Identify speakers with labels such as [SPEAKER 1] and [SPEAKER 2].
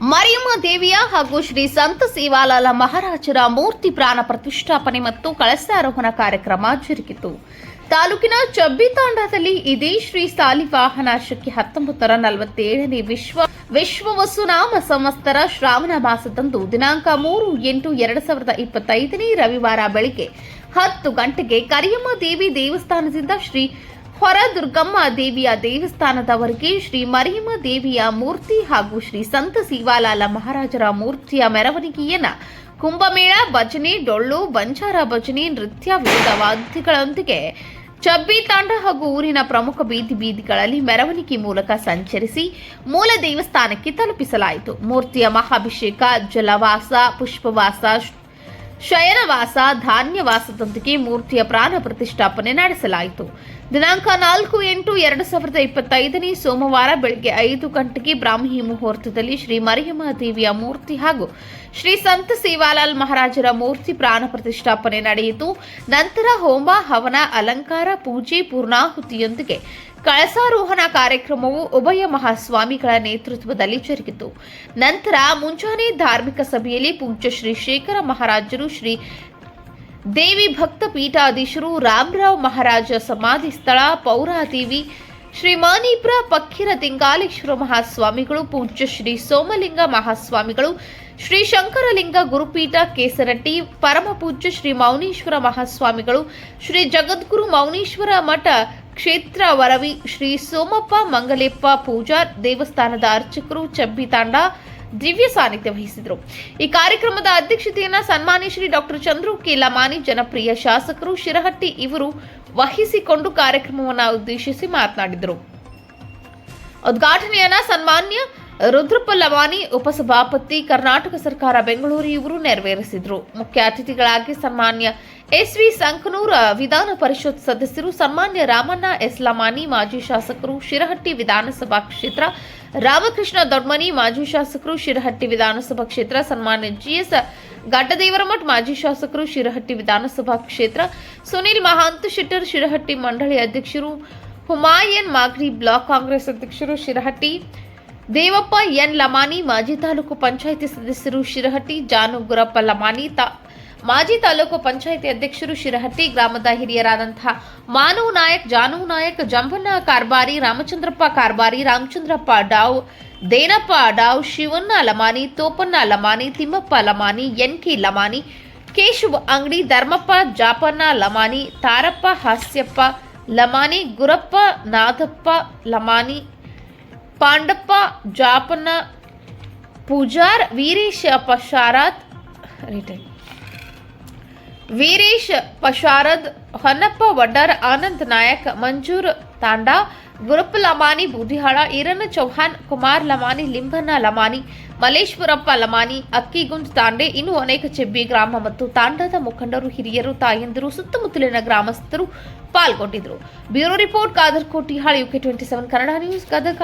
[SPEAKER 1] ಮರಿಯಮ್ಮ ದೇವಿಯ ಹಾಗೂ ಶ್ರೀ ಸಂತ ಸೇವಾಲಾಲ ಮಹಾರಾಜರ ಮೂರ್ತಿ ಪ್ರಾಣ ಪ್ರತಿಷ್ಠಾಪನೆ ಮತ್ತು ಕಳಸಾರೋಹಣ ಕಾರ್ಯಕ್ರಮ ಜರುಗಿತು. ತಾಲೂಕಿನ ಚಬ್ಬಿ ತಾಂಡದಲ್ಲಿ ಇದೇ ಶ್ರೀ ಸಾಲಿವಾಹನ ಶಕ್ಕೆ ಹತ್ತೊಂಬತ್ತರ ನಲವತ್ತೇಳನೇ ವಿಶ್ವ ವಿಶ್ವ ವಸುನಾಮ ಸಂವತ್ಸರ ಶ್ರಾವಣ ಮಾಸದಂದು ದಿನಾಂಕ ಮೂರು ಎಂಟು ಎರಡು ಸಾವಿರದ ಇಪ್ಪತ್ತೈದನೇ ರವಿವಾರ ಬೆಳಿಗ್ಗೆ ಹತ್ತು ಗಂಟೆಗೆ ಕರಿಯಮ್ಮ ದೇವಿ ದೇವಸ್ಥಾನದಿಂದ ಶ್ರೀ ಹೊರದುರ್ಗಮ್ಮ ದೇವಿಯ ದೇವಸ್ಥಾನದವರೆಗೆ ಶ್ರೀ ಮರಿಯಮ್ಮ ದೇವಿಯ ಮೂರ್ತಿ ಹಾಗೂ ಶ್ರೀ ಸಂತ ಶಿವಾಲಾಲ ಮಹಾರಾಜರ ಮೂರ್ತಿಯ ಮೆರವಣಿಗೆಯನ್ನ ಕುಂಭಮೇಳ, ಭಜನೆ, ಡೊಳ್ಳು, ಬಂಜಾರ ಭಜನೆ, ನೃತ್ಯ, ವಿವಿಧ ವಾದ್ಯಗಳೊಂದಿಗೆ ಚಬ್ಬಿ ತಾಂಡ ಹಾಗೂ ಊರಿನ ಪ್ರಮುಖ ಬೀದಿ ಬೀದಿಗಳಲ್ಲಿ ಮೆರವಣಿಗೆ ಮೂಲಕ ಸಂಚರಿಸಿ ಮೂಲ ದೇವಸ್ಥಾನಕ್ಕೆ ತಲುಪಿಸಲಾಯಿತು. ಮೂರ್ತಿಯ ಮಹಾಭಿಷೇಕ, ಜಲವಾಸ, ಪುಷ್ಪವಾಸ ಶಯನವಾಸ, ಧಾನ್ಯವಾಸದೊಂದಿಗೆ ಮೂರ್ತಿಯ ಪ್ರಾಣ ಪ್ರತಿಷ್ಠಾಪನೆ ನಡೆಸಲಾಯಿತು. ದಿನಾಂಕ ನಾಲ್ಕು ಎಂಟು ಎರಡು ಸಾವಿರದ ಇಪ್ಪತ್ತೈದನೇ ಸೋಮವಾರ ಬೆಳಗ್ಗೆ ಐದು ಗಂಟೆಗೆ ಬ್ರಾಹ್ಮಿ ಮುಹೂರ್ತದಲ್ಲಿ ಶ್ರೀ ಮರಿಯಮ್ಮ ದೇವಿಯ ಮೂರ್ತಿ ಹಾಗೂ ಶ್ರೀ ಸಂತ ಸೇವಾಲಾಲ್ ಮಹಾರಾಜರ ಮೂರ್ತಿ ಪ್ರಾಣ ಪ್ರತಿಷ್ಠಾಪನೆ ನಡೆಯಿತು. ನಂತರ ಹೋಮ, ಹವನ, ಅಲಂಕಾರ, ಪೂಜೆ, ಪೂರ್ಣಾಹುತಿಯೊಂದಿಗೆ ಕಳಸಾರೋಹಣ ಕಾರ್ಯಕ್ರಮವು ಉಭಯ ಮಹಾಸ್ವಾಮಿಗಳ ನೇತೃತ್ವದಲ್ಲಿ ಜರುಗಿತು. ನಂತರ ಮುಂಜಾನೆ ಧಾರ್ಮಿಕ ಸಭೆಯಲ್ಲಿ ಪೂಜ್ಯ ಶ್ರೀ ಶೇಖರ ಮಹಾರಾಜರು, ಶ್ರೀ ದೇವಿ ಭಕ್ತ ಪೀಠಾಧೀಶರು, ರಾಮರಾವ್ ಮಹಾರಾಜ ಸಮಾಧಿ ಸ್ಥಳ, ಪೌರಾದೇವಿ ಶ್ರೀ ಮಾನೀಪ್ರ ಪಕ್ಕಿರ ತಿಂಗಾಲೇಶ್ವರ ಮಹಾಸ್ವಾಮಿಗಳು, ಪೂಜ್ಯ ಶ್ರೀ ಸೋಮಲಿಂಗ ಮಹಾಸ್ವಾಮಿಗಳು, ಶ್ರೀ ಶಂಕರಲಿಂಗ ಗುರುಪೀಠ, ಕೇಸರಟ್ಟಿ ಪರಮ ಪೂಜ್ಯ ಶ್ರೀ ಮೌನೀಶ್ವರ ಮಹಾಸ್ವಾಮಿಗಳು, ಶ್ರೀ ಜಗದ್ಗುರು ಮೌನೀಶ್ವರ ಮಠ ಕ್ಷೇತ್ರ ವರವಿ ಶ್ರೀ ಸೋಮಪ್ಪ ಮಂಗಲೇಪ್ಪ ಪೂಜಾರ್ ದೇವಸ್ಥಾನದ ಅರ್ಚಕರು ಚಬ್ಬಿ ತಾಂಡ ದಿವ್ಯ ಸಾನ್ನಿಧ್ಯ ವಹಿಸಿದರು. ಈ ಕಾರ್ಯಕ್ರಮದ ಅಧ್ಯಕ್ಷತೆಯನ್ನ ಸನ್ಮಾನಿ ಶ್ರೀ ಡಾಕ್ಟರ್ ಚಂದ್ರು ಕೆ ಲಮಾನಿ ಜನಪ್ರಿಯ ಶಾಸಕರು ಶಿರಹಟ್ಟಿ ಇವರು ವಹಿಸಿಕೊಂಡು ಕಾರ್ಯಕ್ರಮವನ್ನು ಉದ್ದೇಶಿಸಿ ಮಾತನಾಡಿದರು. ಉದ್ಘಾಟನೆಯನ್ನ ಸನ್ಮಾನ್ಯ ರುದ್ರಪ್ಪ ಲವಾನಿ ಉಪಸಭಾಪತಿ ಕರ್ನಾಟಕ ಸರ್ಕಾರ ಬೆಂಗಳೂರು ಇವರು ನೆರವೇರಿಸಿದರು. ಮುಖ್ಯ ಅತಿಥಿಗಳಾಗಿ ಸನ್ಮಾನ್ಯ ಎಸ್ ವಿ ಸಂಕನೂರ ವಿಧಾನ ಪರಿಷತ್ ಸದಸ್ಯರು ಸನ್ಮಾನ್ಯ ರಾಮಣ್ಣ ಎಸ್ ಲಮಾನಿ, ಮಾಜಿ ಶಾಸಕರು ಶಿರಹಟ್ಟಿ ವಿಧಾನಸಭಾ ಕ್ಷೇತ್ರ ರಾಮಕೃಷ್ಣ ದೊಡ್ಮನಿ, ಮಾಜಿ ಶಾಸಕರು ಶಿರಹಟ್ಟಿ ವಿಧಾನಸಭಾ ಕ್ಷೇತ್ರ ಸನ್ಮಾನ್ಯ ಜಿಎಸ್ ಗಡ್ಡದೇವರಮಠ್, ಮಾಜಿ ಶಾಸಕರು ಶಿರಹಟ್ಟಿ ವಿಧಾನಸಭಾ ಕ್ಷೇತ್ರ ಸುನಿಲ್ ಮಹಾಂತ ಶೆಟ್ಟರ್, ಶಿರಹಟ್ಟಿ ಮಂಡಳಿ ಅಧ್ಯಕ್ಷರು ಹುಮಾಯನ್ ಮಾಗ್ರಿ ಬ್ಲಾಕ್ ಕಾಂಗ್ರೆಸ್ ಅಧ್ಯಕ್ಷರು ಶಿರಹಟ್ಟಿ ದೇವಪ್ಪ ಎನ್ ಲಮಾನಿ, ಮಾಜಿ ತಾಲೂಕು ಪಂಚಾಯಿತಿ ಸದಸ್ಯರು ಶಿರಹಟ್ಟಿ ಜಾನು ಗುರಪ್ಪ ಲಮಾನಿ ತಾ ಮಾಜಿ ತಾಲೂಕು ಪಂಚಾಯಿತಿ ಅಧ್ಯಕ್ಷರು ಶಿರಹಟ್ಟಿ, ಗ್ರಾಮದ ಹಿರಿಯರಾದಂತಹ ಮಾನವ್ ನಾಯಕ್, ಜಾನು ನಾಯಕ್, ಜಂಬಣ್ಣ ಕಾರ್ಬಾರಿ, ರಾಮಚಂದ್ರಪ್ಪ ಕಾರ್ಬಾರಿ, ರಾಮಚಂದ್ರಪ್ಪ ಡಾವ್, ದೇನಪ್ಪ ಡಾವ್, ಶಿವಣ್ಣ ಲಮಾನಿ, ತೋಪಣ್ಣ ಲಮಾನಿ, ತಿಮ್ಮಪ್ಪ ಲಮಾನಿ, ಎನ್ ಕೆ ಲಮಾನಿ, ಕೇಶವ ಅಂಗಡಿ, ಧರ್ಮಪ್ಪ, ಜಾಪಣ್ಣ ಲಮಾನಿ, ತಾರಪ್ಪ ಹಾಸ್ಯಪ್ಪ ಲಮಾನಿ, ಗುರಪ್ಪ ನಾದಪ್ಪ ಲಮಾನಿ ಪಾಂಡಪ್ಪ, ಜಾಪನ ಪೂಜಾರ್, ವೀರೇಶ ಪಶಾರದ್ ವೀರೇಶ ಪಶಾರದ್, ಹೊನ್ನಪ್ಪ ವಡ್ಡರ್, ಆನಂದ್ ನಾಯಕ್, ಮಂಜೂರ್ ತಾಂಡಾ ಗುರುಪ್ ಲಮಾನಿ, ಬೂದಿಹಾಳ ಇರನ್ ಚೌಹಾನ್ ಕುಮಾರ್ ಲಮಾನಿ ಲಿಂಬನ ಲಮಾನಿ ಮಲೇಶ್ವರಪ್ಪ ಲಮಾನಿ, ಅಕ್ಕಿಗುಂಜ್ ತಾಂಡೆ, ಇನ್ನೂ ಅನೇಕ ಚೆಬ್ಬಿ ಗ್ರಾಮ ಮತ್ತು ತಾಂಡದ ಮುಖಂಡರು, ಹಿರಿಯರು, ತಾಯಂದಿರು, ಸುತ್ತಮುತ್ತಲಿನ ಗ್ರಾಮಸ್ಥರು ಪಾಲ್ಗೊಂಡಿದ್ದರು. Bureau report Kadar Kotihal UK twenty seven Kannada news Gadag